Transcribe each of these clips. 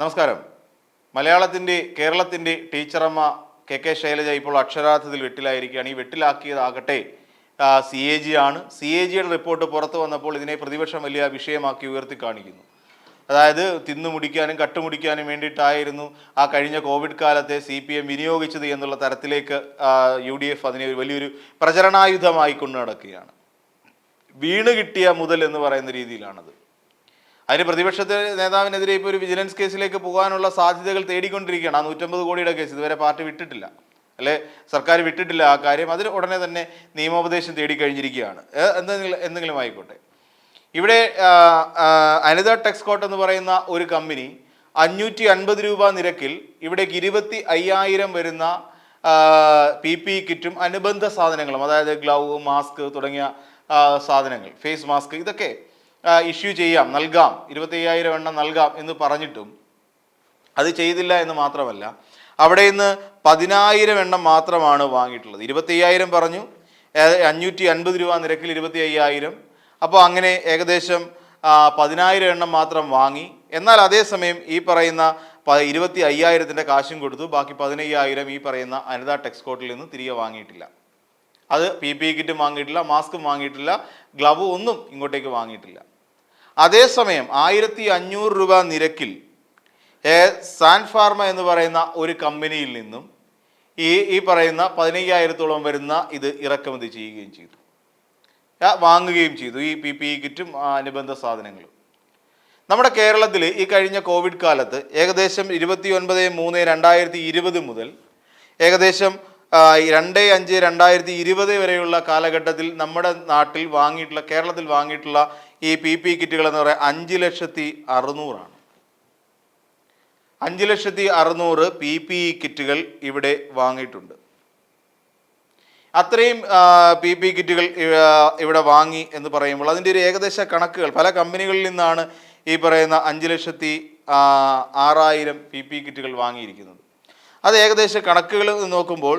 നമസ്കാരം. മലയാളത്തിന്റെ കേരളത്തിന്റെ ടീച്ചറമ്മ കെ കെ ശൈലജ ഇപ്പോൾ അക്ഷരാർത്ഥത്തിൽ വെട്ടിലായിരിക്കുകയാണ്. ഈ വെട്ടിലാക്കിയതാകട്ടെ സി എ ജി ആണ്. സി എ ജിയുടെ റിപ്പോർട്ട് പുറത്തു വന്നപ്പോൾ ഇതിനെ പ്രതിപക്ഷം വലിയ വിഷയമാക്കി ഉയർത്തി കാണിക്കുന്നു അതായത് തിന്നു മുടിക്കാനും കട്ടുമുടിക്കാനും വേണ്ടിയിട്ടായിരുന്നു ആ കഴിഞ്ഞ കോവിഡ് കാലത്തെ സി പി എം വിനിയോഗിച്ചത് എന്നുള്ള തരത്തിലേക്ക് യു ഡി എഫ് അതിനെ വലിയൊരു പ്രചരണായുധമായി കൊണ്ടു നടക്കുകയാണ് വീണ് കിട്ടിയ മുതൽ എന്ന് പറയുന്ന രീതിയിലാണത്. അതിന് പ്രതിപക്ഷത്തെ നേതാവിനെതിരെ ഇപ്പോൾ ഒരു വിജിലൻസ് കേസിലേക്ക് പോകാനുള്ള സാധ്യതകൾ തേടിക്കൊണ്ടിരിക്കുകയാണ്. ആ നൂറ്റമ്പത് കോടിയുടെ കേസ് ഇതുവരെ പാർട്ടി വിട്ടിട്ടില്ല. അല്ലെ? സർക്കാർ വിട്ടിട്ടില്ല ആ കാര്യം. അതിന് ഉടനെ തന്നെ നിയമോപദേശം തേടിക്കഴിഞ്ഞിരിക്കുകയാണ്. എന്തെങ്കിലും എന്തെങ്കിലും ആയിക്കോട്ടെ. ഇവിടെ അനിത ടെക്സ്കോട്ട് എന്ന് പറയുന്ന ഒരു കമ്പനി അഞ്ഞൂറ്റി അൻപത് രൂപ നിരക്കിൽ ഇവിടേക്ക് ഇരുപത്തി അയ്യായിരം വരുന്ന പി പി കിറ്റും അനുബന്ധ സാധനങ്ങളും അതായത് ഗ്ലൗ മാസ്ക് തുടങ്ങിയ സാധനങ്ങൾ ഫേസ് മാസ്ക് ഇതൊക്കെ ഇഷ്യൂ ചെയ്യാം നൽകാം ഇരുപത്തി അയ്യായിരം എണ്ണം നൽകാം എന്ന് പറഞ്ഞിട്ടും അത് ചെയ്തില്ല എന്ന് മാത്രമല്ല അവിടെ നിന്ന് പതിനായിരം എണ്ണം മാത്രമാണ് വാങ്ങിയിട്ടുള്ളത്. ഇരുപത്തി അയ്യായിരം പറഞ്ഞു അഞ്ഞൂറ്റി അൻപത് രൂപ നിരക്കിൽ ഇരുപത്തി അയ്യായിരം അപ്പോൾ അങ്ങനെ ഏകദേശം പതിനായിരം എണ്ണം മാത്രം വാങ്ങി. എന്നാൽ അതേസമയം ഈ പറയുന്ന ഇരുപത്തി അയ്യായിരത്തിന്റെ കാശും കൊടുത്തു. ബാക്കി പതിനയ്യായിരം ഈ പറയുന്ന അനിത ടെക്സ്കോട്ടിൽ നിന്ന് തിരികെ വാങ്ങിയിട്ടില്ല. അത് പി പി കിറ്റും വാങ്ങിയിട്ടില്ല മാസ്കും വാങ്ങിയിട്ടില്ല ഗ്ലവ് ഒന്നും ഇങ്ങോട്ടേക്ക് വാങ്ങിയിട്ടില്ല. അതേസമയം ആയിരത്തി അഞ്ഞൂറ് രൂപ നിരക്കിൽ സാൻ ഫാർമ എന്ന് പറയുന്ന ഒരു കമ്പനിയിൽ നിന്നും ഈ ഈ പറയുന്ന പതിനയ്യായിരത്തോളം വരുന്ന ഇത് ഇറക്കുമതി ചെയ്യുകയും ചെയ്തു. വാങ്ങുകയും ചെയ്തു ഈ പി പി കിറ്റും അനുബന്ധ സാധനങ്ങളും. നമ്മുടെ കേരളത്തിൽ ഈ കഴിഞ്ഞ കോവിഡ് കാലത്ത് ഏകദേശം ഇരുപത്തി ഒൻപത് മൂന്ന് രണ്ടായിരത്തി ഇരുപത് മുതൽ ഏകദേശം രണ്ട് അഞ്ച് രണ്ടായിരത്തി ഇരുപത് വരെയുള്ള കാലഘട്ടത്തിൽ നമ്മുടെ നാട്ടിൽ വാങ്ങിയിട്ടുള്ള കേരളത്തിൽ വാങ്ങിയിട്ടുള്ള ഈ പി പി കിറ്റുകൾ എന്ന് പറയുന്നത് അഞ്ച് ലക്ഷത്തി അറുന്നൂറാണ്. അഞ്ച് ലക്ഷത്തി അറുന്നൂറ് പി പി ഇ കിറ്റുകൾ ഇവിടെ വാങ്ങിയിട്ടുണ്ട്. അത്രയും പി പി കിറ്റുകൾ ഇവിടെ വാങ്ങി എന്ന് പറയുമ്പോൾ അതിന്റെ ഒരു ഏകദേശ കണക്കുകൾ പല കമ്പനികളിൽ നിന്നാണ് ഈ പറയുന്ന അഞ്ച് ലക്ഷത്തി ആറായിരം പി പി കിറ്റുകൾ വാങ്ങിയിരിക്കുന്നത്. അത് ഏകദേശ കണക്കുകൾ നോക്കുമ്പോൾ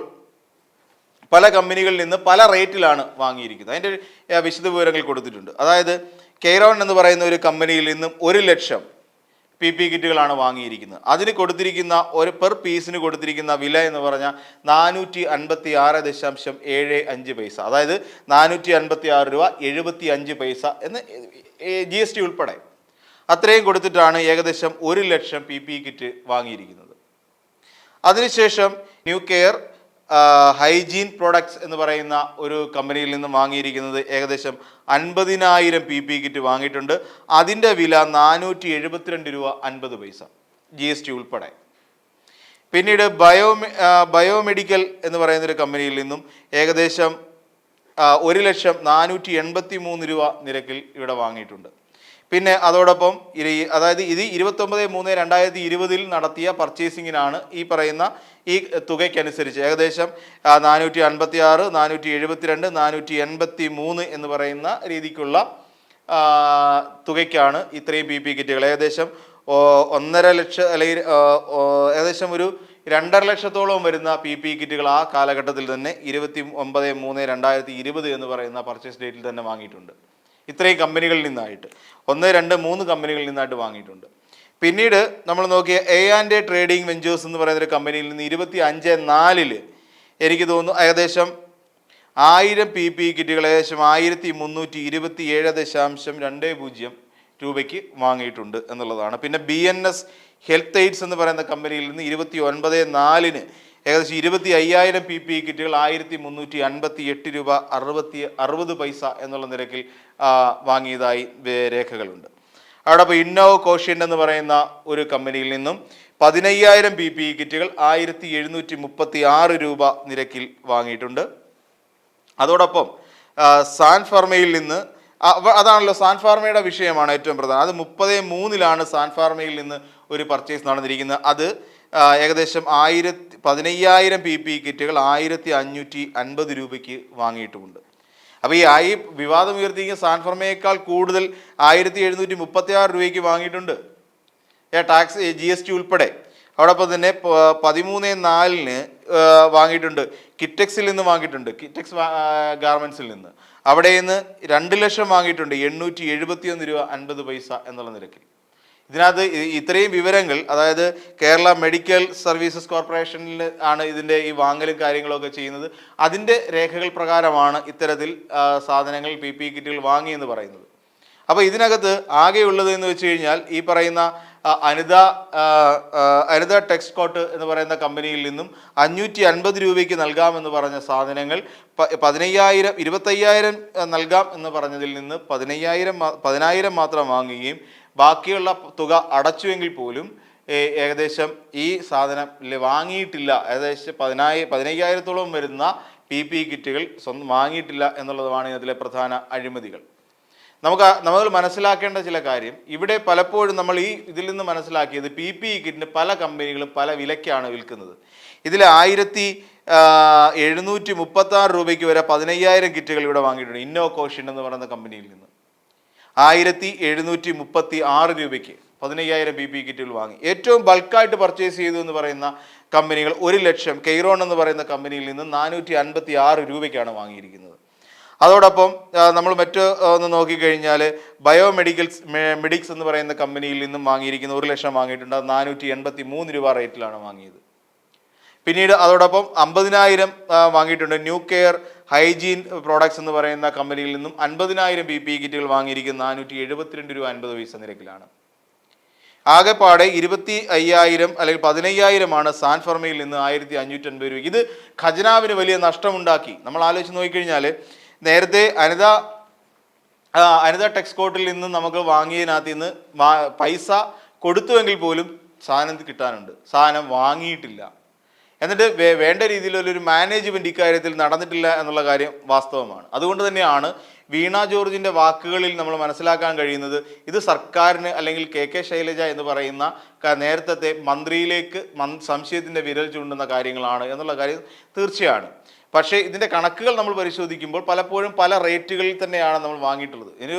പല കമ്പനികളിൽ നിന്ന് പല റേറ്റിലാണ് വാങ്ങിയിരിക്കുന്നത്. അതിന്റെ വിശദ വിവരങ്ങൾ കൊടുത്തിട്ടുണ്ട്. അതായത് കെയ്റോൺ എന്ന് പറയുന്ന ഒരു കമ്പനിയിൽ നിന്നും ഒരു ലക്ഷം പി പി കിറ്റുകളാണ് വാങ്ങിയിരിക്കുന്നത്. അതിന് കൊടുത്തിരിക്കുന്ന ഒരു പെർ പീസിന് കൊടുത്തിരിക്കുന്ന വില എന്ന് പറഞ്ഞാൽ നാനൂറ്റി അൻപത്തി ആറ് ദശാംശം ഏഴ് അഞ്ച് പൈസ. അതായത് നാനൂറ്റി അൻപത്തി ആറ് രൂപ എഴുപത്തി അഞ്ച് പൈസ എന്ന് ജി എസ് ടി ഉൾപ്പെടെ. അത്രയും കൊടുത്തിട്ടാണ് ഏകദേശം ഒരു ലക്ഷം പി പി കിറ്റ് വാങ്ങിയിരിക്കുന്നത്. അതിനുശേഷം ന്യൂ കെയർ ഹൈജീൻ പ്രോഡക്ട്സ് എന്ന് പറയുന്ന ഒരു കമ്പനിയിൽ നിന്നും വാങ്ങിയിരിക്കുന്നത് ഏകദേശം അൻപതിനായിരം പി പി കിറ്റ് വാങ്ങിയിട്ടുണ്ട്. അതിന്റെ വില നാനൂറ്റി എഴുപത്തിരണ്ട് രൂപ അൻപത് പൈസ ജി എസ് ടി ഉൾപ്പെടെ. പിന്നീട് ബയോ ബയോമെഡിക്കൽ എന്ന് പറയുന്ന ഒരു കമ്പനിയിൽ നിന്നും ഏകദേശം ഒരു ലക്ഷം നാനൂറ്റി എൺപത്തി മൂന്ന് രൂപ നിരക്കിൽ ഇവിടെ വാങ്ങിയിട്ടുണ്ട്. പിന്നെ അതോടൊപ്പം അതായത് ഇത് ഇരുപത്തൊമ്പത് മൂന്ന് രണ്ടായിരത്തി ഇരുപതിൽ നടത്തിയ പർച്ചേസിങ്ങിനാണ് ഈ പറയുന്ന ഈ തുകയ്ക്കനുസരിച്ച് ഏകദേശം നാനൂറ്റി അൻപത്തി ആറ് നാനൂറ്റി എഴുപത്തിരണ്ട് നാനൂറ്റി എൺപത്തി മൂന്ന് എന്ന് പറയുന്ന രീതിക്കുള്ള തുകയ്ക്കാണ് ഇത്രയും പി പി കിറ്റുകൾ. ഏകദേശം ഒന്നര ലക്ഷം അല്ലെങ്കിൽ ഏകദേശം ഒരു രണ്ടര ലക്ഷത്തോളം വരുന്ന പി പി കിറ്റുകൾ ആ കാലഘട്ടത്തിൽ തന്നെ ഇരുപത്തി ഒമ്പത് മൂന്ന് രണ്ടായിരത്തി ഇരുപത് എന്ന് പറയുന്ന പർച്ചേസ് ഡേറ്റിൽ തന്നെ വാങ്ങിയിട്ടുണ്ട്. ഇത്രയും കമ്പനികളിൽ നിന്നായിട്ട്. ഒന്ന് രണ്ട് മൂന്ന് കമ്പനികളിൽ നിന്നായിട്ട് വാങ്ങിയിട്ടുണ്ട്. പിന്നീട് നമ്മൾ നോക്കിയ A and A trading ventures എന്ന് പറയുന്ന ഒരു കമ്പനിയിൽ നിന്ന് ഇരുപത്തി അഞ്ച് നാലിൽ എനിക്ക് തോന്നുന്നു ഏകദേശം ആയിരം പി പി കിറ്റുകൾ ഏകദേശം ആയിരത്തി മുന്നൂറ്റി ഇരുപത്തി ഏഴ് ദശാംശം രണ്ട് പൂജ്യം രൂപയ്ക്ക് വാങ്ങിയിട്ടുണ്ട് എന്നുള്ളതാണ്. പിന്നെ B N S health aids എന്ന് പറയുന്ന കമ്പനിയിൽ നിന്ന് ഇരുപത്തി ഒൻപത് നാലിന് ഏകദേശം ഇരുപത്തി അയ്യായിരം പി പി കിറ്റുകൾ ആയിരത്തി മുന്നൂറ്റി അൻപത്തി എട്ട് രൂപ അറുപത്തി അറുപത് പൈസ എന്നുള്ള നിരക്കിൽ വാങ്ങിയതായി രേഖകളുണ്ട്. അവിടെ അതോടൊപ്പം ഇന്നോവ കോഷ്യൻ എന്ന് പറയുന്ന ഒരു കമ്പനിയിൽ നിന്നും പതിനയ്യായിരം പി പി കിറ്റുകൾ ആയിരത്തി എഴുന്നൂറ്റി മുപ്പത്തി ആറ് രൂപ നിരക്കിൽ വാങ്ങിയിട്ടുണ്ട്. അതോടൊപ്പം സാൻ ഫാർമയിൽ നിന്ന് അതാണല്ലോ സാൻ ഫാർമയുടെ വിഷയമാണ് ഏറ്റവും പ്രധാനം. അത് മുപ്പത് മൂന്നിലാണ് സാൻ ഫാർമയിൽ നിന്ന് ഒരു പർച്ചേസ് നടന്നിരിക്കുന്നത്. അത് ഏകദേശം ആയിരത്തി പതിനയ്യായിരം പി പി കിറ്റുകൾ ആയിരത്തി അഞ്ഞൂറ്റി അൻപത് രൂപയ്ക്ക് വാങ്ങിയിട്ടുമുണ്ട്. അപ്പോൾ ഈ ആയി വിവാദം ഉയർത്തിയ സാൻ ഫാർമയേക്കാൾ കൂടുതൽ ആയിരത്തി എഴുന്നൂറ്റി മുപ്പത്തി ആറ് രൂപയ്ക്ക് വാങ്ങിയിട്ടുണ്ട്. ഏ ടാക്സ് ജി എസ് ടി ഉൾപ്പെടെ. അതോടൊപ്പം തന്നെ പതിമൂന്ന് നാലിന് വാങ്ങിയിട്ടുണ്ട്. കിറ്റക്സിൽ നിന്ന് വാങ്ങിയിട്ടുണ്ട്. കിറ്റക്സ് ഗാർമെൻസിൽ നിന്ന്. അവിടെ നിന്ന് രണ്ട് ലക്ഷം വാങ്ങിയിട്ടുണ്ട്. എണ്ണൂറ്റി എഴുപത്തിയൊന്ന് രൂപ അൻപത് പൈസ എന്നുള്ള നിരക്കിൽ. ഇതിനകത്ത് ഇത്രയും വിവരങ്ങൾ അതായത് കേരള മെഡിക്കൽ സർവീസസ് കോർപ്പറേഷനിൽ ആണ് ഇതിന്റെ ഈ വാങ്ങലും കാര്യങ്ങളൊക്കെ ചെയ്യുന്നത്. അതിന്റെ രേഖകൾ പ്രകാരമാണ് ഇത്തരത്തിൽ സാധനങ്ങൾ പി പി കിറ്റുകൾ വാങ്ങിയെന്ന് പറയുന്നത്. അപ്പോൾ ഇതിനകത്ത് ആകെയുള്ളത് എന്ന് വെച്ച് കഴിഞ്ഞാൽ ഈ പറയുന്ന അനിത അനിത ടെക്സ്കോട്ട് എന്ന് പറയുന്ന കമ്പനിയിൽ നിന്നും അഞ്ഞൂറ്റി അൻപത് രൂപയ്ക്ക് നൽകാമെന്ന് പറഞ്ഞ സാധനങ്ങൾ പതിനയ്യായിരം ഇരുപത്തയ്യായിരം നൽകാം എന്ന് പറഞ്ഞതിൽ നിന്ന് പതിനയ്യായിരം പതിനായിരം മാത്രം വാങ്ങുകയും ബാക്കിയുള്ള തുക അടച്ചുവെങ്കിൽ പോലും ഏകദേശം ഈ സാധനം വാങ്ങിയിട്ടില്ല. ഏകദേശം പതിനായി പതിനയ്യായിരത്തോളം വരുന്ന പി പി കിറ്റുകൾ സ്വന്തം വാങ്ങിയിട്ടില്ല എന്നുള്ളതുമാണ് ഇതിലെ പ്രധാന അഴിമതികൾ. നമുക്ക് നമ്മൾ മനസ്സിലാക്കേണ്ട ചില കാര്യം ഇവിടെ പലപ്പോഴും നമ്മൾ ഈ ഇതിൽ നിന്ന് മനസ്സിലാക്കിയത് പി പി കിറ്റിന് പല കമ്പനികളും പല വിലയ്ക്കാണ് വിൽക്കുന്നത്. ഇതിൽ ആയിരത്തി എഴുന്നൂറ്റി മുപ്പത്തി ആറ് രൂപയ്ക്ക് വരെ പതിനയ്യായിരം കിറ്റുകൾ ഇവിടെ വാങ്ങിയിട്ടുണ്ട്. ഇന്നോ കോഷൻ എന്ന് പറയുന്ന കമ്പനിയിൽ നിന്ന്. ആയിരത്തി എഴുന്നൂറ്റി മുപ്പത്തി ആറ് രൂപയ്ക്ക് പതിനയ്യായിരം ബി പി കിറ്റുകൾ വാങ്ങി. ഏറ്റവും ബൾക്കായിട്ട് പർച്ചേസ് ചെയ്തു എന്ന് പറയുന്ന കമ്പനികൾ ഒരു ലക്ഷം. കെയ്റോൺ എന്ന് പറയുന്ന കമ്പനിയിൽ നിന്ന് നാനൂറ്റി അൻപത്തി ആറ് രൂപയ്ക്കാണ് വാങ്ങിയിരിക്കുന്നത്. അതോടൊപ്പം നമ്മൾ മറ്റ് ഒന്ന് നോക്കിക്കഴിഞ്ഞാൽ ബയോമെഡിക്കൽസ് മെഡിക്സ് എന്ന് പറയുന്ന കമ്പനിയിൽ നിന്നും വാങ്ങിയിരിക്കുന്ന ഒരു ലക്ഷം വാങ്ങിയിട്ടുണ്ട്. നാനൂറ്റി എൺപത്തി മൂന്ന് രൂപ റേറ്റിലാണ് വാങ്ങിയത്. പിന്നീട് അതോടൊപ്പം അമ്പതിനായിരം വാങ്ങിയിട്ടുണ്ട്. ന്യൂ കെയർ ഹൈജീൻ പ്രോഡക്ട്സ് എന്ന് പറയുന്ന കമ്പനിയിൽ നിന്നും അൻപതിനായിരം പി പി കിറ്റുകൾ വാങ്ങിയിരിക്കുന്ന നാനൂറ്റി എഴുപത്തിരണ്ട് രൂപ അൻപത് പൈസ നിരക്കിലാണ്. ആകെപ്പാടെ ഇരുപത്തി അയ്യായിരം അല്ലെങ്കിൽ പതിനയ്യായിരമാണ് സാൻഫർമയിൽ നിന്ന് ആയിരത്തി അഞ്ഞൂറ്റി അൻപത് രൂപ. ഇത് ഖജനാവിന് വലിയ നഷ്ടമുണ്ടാക്കി. നമ്മൾ ആലോചിച്ച് നോക്കിക്കഴിഞ്ഞാൽ നേരത്തെ അനിത അനിത ടെക്സ്കോട്ടിൽ നിന്ന് നമുക്ക് വാങ്ങിയതിനകത്ത് നിന്ന് പൈസ കൊടുത്തുവെങ്കിൽ പോലും സാധനം കിട്ടാനുണ്ട്. സാധനം വാങ്ങിയിട്ടില്ല. എന്നിട്ട് വേണ്ട രീതിയിലുള്ളൊരു മാനേജ്മെന്റ് ഇക്കാര്യത്തിൽ നടന്നിട്ടില്ല എന്നുള്ള കാര്യം വാസ്തവമാണ്. അതുകൊണ്ട് തന്നെയാണ് വീണ ജോർജിന്റെ വാക്കുകളിൽ നമ്മൾ മനസ്സിലാക്കാൻ കഴിയുന്നത് ഇത് സർക്കാരിന് അല്ലെങ്കിൽ കെ കെ ശൈലജ എന്ന് പറയുന്ന നേരത്തെ മന്ത്രിയിലേക്ക് സംശയത്തിന്റെ വിരൽ ചൂണ്ടുന്ന കാര്യങ്ങളാണ് എന്നുള്ള കാര്യം തീർച്ചയാണ്. പക്ഷേ ഇതിന്റെ കണക്കുകൾ നമ്മൾ പരിശോധിക്കുമ്പോൾ പലപ്പോഴും പല റേറ്റുകളിൽ തന്നെയാണ് നമ്മൾ വാങ്ങിയിട്ടുള്ളത്. ഇനി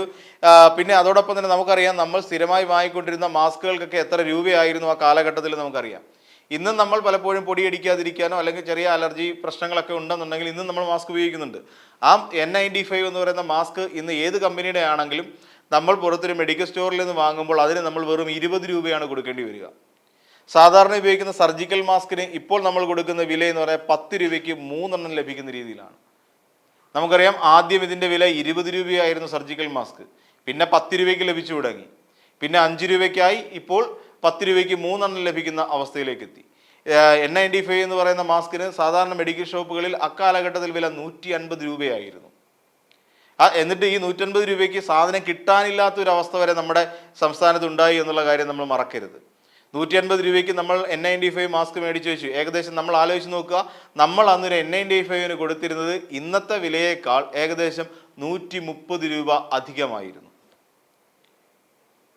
പിന്നെ അതോടൊപ്പം തന്നെ നമുക്കറിയാം നമ്മൾ സ്ഥിരമായി വാങ്ങിക്കൊണ്ടിരുന്ന മാസ്കുകൾക്കൊക്കെ എത്ര രൂപയായിരുന്നു ആ കാലഘട്ടത്തിൽ നമുക്കറിയാം. ഇന്നും നമ്മൾ പലപ്പോഴും പൊടിയടിക്കാതിരിക്കാനോ അല്ലെങ്കിൽ ചെറിയ അലർജി പ്രശ്നങ്ങളൊക്കെ ഉണ്ടെന്നുണ്ടെങ്കിൽ ഇന്നും നമ്മൾ മാസ്ക് ഉപയോഗിക്കുന്നുണ്ട്. ആ എൻ നയന്റി ഫൈവ് എന്ന് പറയുന്ന മാസ്ക് ഇന്ന് ഏത് കമ്പനിയുടെ ആണെങ്കിലും നമ്മൾ പുറത്തൊരു മെഡിക്കൽ സ്റ്റോറിൽ നിന്ന് വാങ്ങുമ്പോൾ അതിന് നമ്മൾ വെറും ഇരുപത് രൂപയാണ് കൊടുക്കേണ്ടി വരിക. സാധാരണ ഉപയോഗിക്കുന്ന സർജിക്കൽ മാസ്കിന് ഇപ്പോൾ നമ്മൾ കൊടുക്കുന്ന വില എന്ന് പറയാൻ പത്ത് രൂപയ്ക്ക് മൂന്നെണ്ണം ലഭിക്കുന്ന രീതിയിലാണ്. നമുക്കറിയാം ആദ്യം ഇതിന്റെ വില ഇരുപത് രൂപയായിരുന്നു സർജിക്കൽ മാസ്ക്. പിന്നെ പത്ത് രൂപയ്ക്ക് ലഭിച്ചു തുടങ്ങി. പിന്നെ അഞ്ച് രൂപയ്ക്കായി ഇപ്പോൾ പത്ത് രൂപയ്ക്ക് മൂന്നെണ്ണം ലഭിക്കുന്ന അവസ്ഥയിലേക്ക് എത്തി എൻ നയന്റി ഫൈവ് എന്ന് പറയുന്ന മാസ്കിന് സാധാരണ മെഡിക്കൽ ഷോപ്പുകളിൽ അക്കാലഘട്ടത്തിൽ വില നൂറ്റി അൻപത് രൂപയായിരുന്നു. ആ എന്നിട്ട് ഈ നൂറ്റൻപത് രൂപയ്ക്ക് സാധനം കിട്ടാനില്ലാത്ത ഒരു അവസ്ഥ വരെ നമ്മുടെ സംസ്ഥാനത്ത് ഉണ്ടായി എന്നുള്ള കാര്യം നമ്മൾ മറക്കരുത്. നൂറ്റി അൻപത് രൂപയ്ക്ക് നമ്മൾ എൻ നയന്റി ഫൈവ് മാസ്ക് മേടിച്ച് വെച്ചു. ഏകദേശം നമ്മൾ ആലോചിച്ച് നോക്കുക നമ്മൾ അന്നൊരു എൻ നയന്റി ഫൈവിന് കൊടുത്തിരുന്നത് ഇന്നത്തെ വിലയേക്കാൾ ഏകദേശം നൂറ്റി മുപ്പത് രൂപ അധികമായിരുന്നു.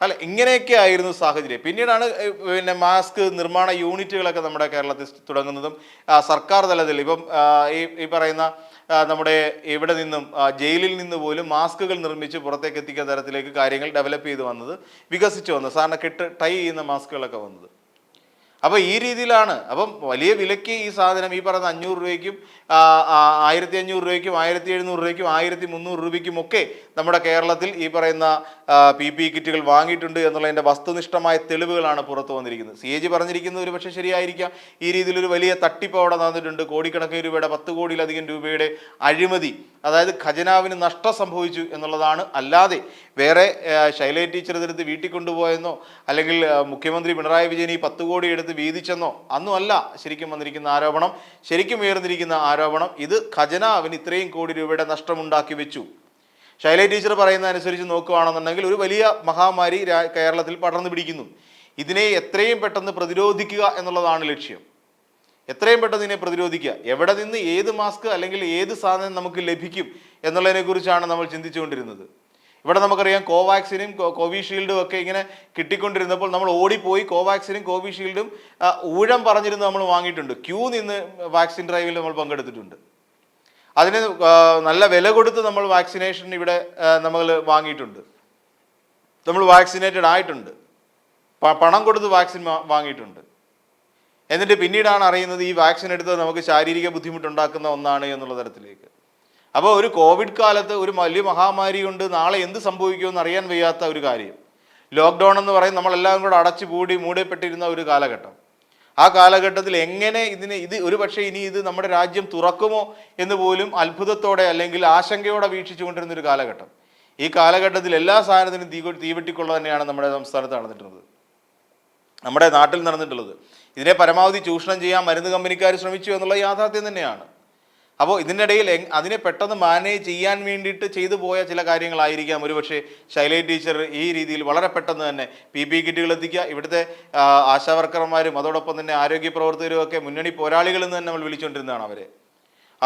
അല്ല ഇങ്ങനെയൊക്കെ ആയിരുന്നു സാഹചര്യം. പിന്നീടാണ് പിന്നെ മാസ്ക് നിർമ്മാണ യൂണിറ്റുകളൊക്കെ നമ്മുടെ കേരളത്തിൽ തുടങ്ങുന്നതും സർക്കാർ തലത്തിൽ ഇപ്പം ഈ ഈ പറയുന്ന നമ്മുടെ ഇവിടെ നിന്നും ജയിലിൽ നിന്ന് പോലും മാസ്കുകൾ നിർമ്മിച്ച് പുറത്തേക്ക് എത്തിക്കുന്ന തരത്തിലേക്ക് കാര്യങ്ങൾ ഡെവലപ്പ് ചെയ്ത് വന്നത് വികസിച്ചു വന്നത് സാറിന് കെട്ട് ടൈ ചെയ്യുന്ന മാസ്കുകളൊക്കെ വന്നത്. അപ്പോൾ ഈ രീതിയിലാണ് അപ്പം വലിയ വിലയ്ക്ക് ഈ സാധനം ഈ പറയുന്ന അഞ്ഞൂറ് രൂപയ്ക്കും ആയിരത്തി അഞ്ഞൂറ് രൂപയ്ക്കും ആയിരത്തി എഴുന്നൂറ് രൂപയ്ക്കും ആയിരത്തി മുന്നൂറ് രൂപയ്ക്കും ഒക്കെ നമ്മുടെ കേരളത്തിൽ ഈ പറയുന്ന പി പി കിറ്റുകൾ വാങ്ങിയിട്ടുണ്ട് എന്നുള്ളതിന്റെ വസ്തുനിഷ്ഠമായ തെളിവുകളാണ് പുറത്തു വന്നിരിക്കുന്നത്. സി എ ജി പറഞ്ഞിരിക്കുന്നത് ഒരു പക്ഷേ ശരിയായിരിക്കാം. ഈ രീതിയിലൊരു വലിയ തട്ടിപ്പ് അവിടെ നടന്നിട്ടുണ്ട്. കോടിക്കണക്കിന് രൂപയുടെ പത്ത് കോടിയിലധികം രൂപയുടെ അഴിമതി അതായത് ഖജനാവിന് നഷ്ടം സംഭവിച്ചു എന്നുള്ളതാണ്. അല്ലാതെ വേറെ ശൈലേ ടീച്ചർ ഇതെടുത്ത് വീട്ടിൽ കൊണ്ടുപോയെന്നോ അല്ലെങ്കിൽ മുഖ്യമന്ത്രി പിണറായി വിജയൻ ഈ പത്ത് കോടി എടുത്ത് വീതിച്ചെന്നോ അന്നും അല്ല ശരിക്കും വന്നിരിക്കുന്ന ആരോപണം. ശരിക്കും ഉയർന്നിരിക്കുന്ന ആരോപണം. ഇത് ഖജനാവിന് ഇത്രയും കോടി രൂപയുടെ നഷ്ടമുണ്ടാക്കി വെച്ചു. ശൈല ടീച്ചർ പറയുന്ന അനുസരിച്ച് നോക്കുകയാണെന്നുണ്ടെങ്കിൽ ഒരു വലിയ മഹാമാരി കേരളത്തിൽ പടർന്നു പിടിക്കുന്നു. ഇതിനെ എത്രയും പെട്ടെന്ന് പ്രതിരോധിക്കുക എന്നുള്ളതാണ് ലക്ഷ്യം. എത്രയും പെട്ടെന്ന് ഇതിനെ പ്രതിരോധിക്കുക. എവിടെ നിന്ന് ഏത് മാസ്ക് അല്ലെങ്കിൽ ഏത് സാധനം നമുക്ക് ലഭിക്കും എന്നുള്ളതിനെ കുറിച്ചാണ് നമ്മൾ ചിന്തിച്ചുകൊണ്ടിരുന്നത്. ഇവിടെ നമുക്കറിയാം കോവാക്സിനും കോവിഷീൽഡും ഒക്കെ ഇങ്ങനെ കിട്ടിക്കൊണ്ടിരുന്നപ്പോൾ നമ്മൾ ഓടിപ്പോയി കോവാക്സിനും കോവിഷീൽഡും ഊഴം പറഞ്ഞിരുന്ന് നമ്മൾ വാങ്ങിയിട്ടുണ്ട്. ക്യൂ നിന്ന് വാക്സിൻ ഡ്രൈവിൽ നമ്മൾ പങ്കെടുത്തിട്ടുണ്ട്. അതിന് നല്ല വില കൊടുത്ത് നമ്മൾ വാക്സിനേഷൻ ഇവിടെ നമ്മൾ വാങ്ങിയിട്ടുണ്ട്. നമ്മൾ വാക്സിനേറ്റഡ് ആയിട്ടുണ്ട്. പണം കൊടുത്ത് വാക്സിൻ വാങ്ങിയിട്ടുണ്ട്. എന്നിട്ട് പിന്നീടാണ് അറിയുന്നത് ഈ വാക്സിൻ എടുത്തത് നമുക്ക് ശാരീരിക ബുദ്ധിമുട്ടുണ്ടാക്കുന്ന ഒന്നാണ് എന്നുള്ള തരത്തിലേക്ക്. അപ്പോൾ ഒരു കോവിഡ് കാലത്ത് ഒരു വലിയ മഹാമാരി കൊണ്ട് നാളെ എന്ത് സംഭവിക്കുമെന്ന് അറിയാൻ വയ്യാത്ത ഒരു കാര്യം. ലോക്ക്ഡൗൺ എന്ന് പറയും നമ്മളെല്ലാം കൂടെ അടച്ചു പൂടി മൂടപ്പെട്ടിരുന്ന ഒരു കാലഘട്ടം. ആ കാലഘട്ടത്തിൽ എങ്ങനെ ഇതിന് ഇത് ഒരു പക്ഷേ ഇനി ഇത് നമ്മുടെ രാജ്യം തുറക്കുമോ എന്ന് പോലും അത്ഭുതത്തോടെ അല്ലെങ്കിൽ ആശങ്കയോടെ വീക്ഷിച്ചുകൊണ്ടിരുന്ന ഒരു കാലഘട്ടം. ഈ കാലഘട്ടത്തിൽ എല്ലാ സാധനത്തിനും തീ തീവെട്ടിക്കൊള്ള തന്നെയാണ് നമ്മുടെ സംസ്ഥാനത്ത് നടന്നിട്ടുള്ളത്. നമ്മുടെ നാട്ടിൽ നടന്നിട്ടുള്ളത്. ഇതിനെ പരമാവധി ചൂഷണം ചെയ്യാൻ മരുന്ന് കമ്പനിക്കാർ ശ്രമിച്ചു എന്നുള്ള യാഥാർത്ഥ്യം തന്നെയാണ്. അപ്പോൾ ഇതിനിടയിൽ അതിനെ പെട്ടെന്ന് മാനേജ് ചെയ്യാൻ വേണ്ടിയിട്ട് ചെയ്തു പോയ ചില കാര്യങ്ങളായിരിക്കാം. ഒരുപക്ഷെ ശൈലജ ടീച്ചർ ഈ രീതിയിൽ വളരെ പെട്ടെന്ന് തന്നെ പി പി കിറ്റുകൾ എത്തിക്കുക. ഇവിടുത്തെ ആശാവർക്കർമാരും അതോടൊപ്പം തന്നെ ആരോഗ്യ പ്രവർത്തകരും ഒക്കെ മുന്നണി പോരാളികളെന്ന് തന്നെ നമ്മൾ വിളിച്ചുകൊണ്ടിരുന്നതാണ് അവരെ.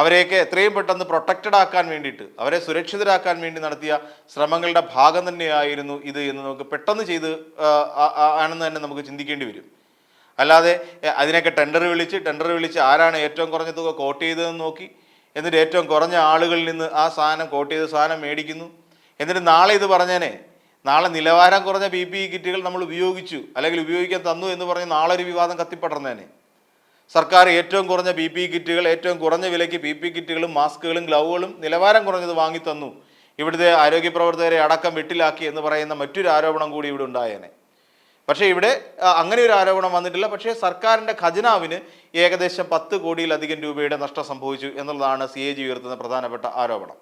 അവരെയൊക്കെ എത്രയും പെട്ടെന്ന് പ്രൊട്ടക്റ്റഡ് ആക്കാൻ വേണ്ടിയിട്ട് അവരെ സുരക്ഷിതരാക്കാൻ വേണ്ടി നടത്തിയ ശ്രമങ്ങളുടെ ഭാഗം തന്നെയായിരുന്നു ഇത് എന്ന് നമുക്ക് പെട്ടെന്ന് ചെയ്ത് ആണെന്ന് തന്നെ നമുക്ക് ചിന്തിക്കേണ്ടി വരും. അല്ലാതെ അതിനൊക്കെ ടെൻഡർ വിളിച്ച് ടെൻഡർ വിളിച്ച് ആരാണ് ഏറ്റവും കുറഞ്ഞ തുക കോട്ട് ചെയ്തതെന്ന് നോക്കി എന്നിട്ട് ഏറ്റവും കുറഞ്ഞ ആളുകളിൽ നിന്ന് ആ സാധനം കോട്ട് ചെയ്ത സാധനം മേടിക്കുന്നു. എന്നിട്ട് നാളെ ഇത് പറഞ്ഞേനെ നാളെ നിലവാരം കുറഞ്ഞ പി പി ഇ കിറ്റുകൾ നമ്മൾ ഉപയോഗിച്ചു അല്ലെങ്കിൽ ഉപയോഗിക്കാൻ തന്നു എന്ന് പറഞ്ഞ് നാളെ ഒരു വിവാദം കത്തിപ്പടർന്നേനെ. സർക്കാർ ഏറ്റവും കുറഞ്ഞ പി പി കിറ്റുകൾ ഏറ്റവും കുറഞ്ഞ വിലയ്ക്ക് പി പി കിറ്റുകളും മാസ്കുകളും ഗ്ലൗകളും നിലവാരം കുറഞ്ഞത് വാങ്ങി തന്നു ഇവിടുത്തെ ആരോഗ്യ പ്രവർത്തകരെ അടക്കം വെട്ടിലാക്കി എന്ന് പറയുന്ന മറ്റൊരു ആരോപണം കൂടി ഇവിടെ ഉണ്ടായേനെ. പക്ഷേ ഇവിടെ അങ്ങനെ ഒരു ആരോപണം വന്നിട്ടില്ല. പക്ഷേ സർക്കാരിന്റെ ഖജനാവിന് ഏകദേശം പത്ത് കോടിയിലധികം രൂപയുടെ നഷ്ടം സംഭവിച്ചു എന്നുള്ളതാണ് സി എ ജി ഉയർത്തുന്ന പ്രധാനപ്പെട്ട ആരോപണം.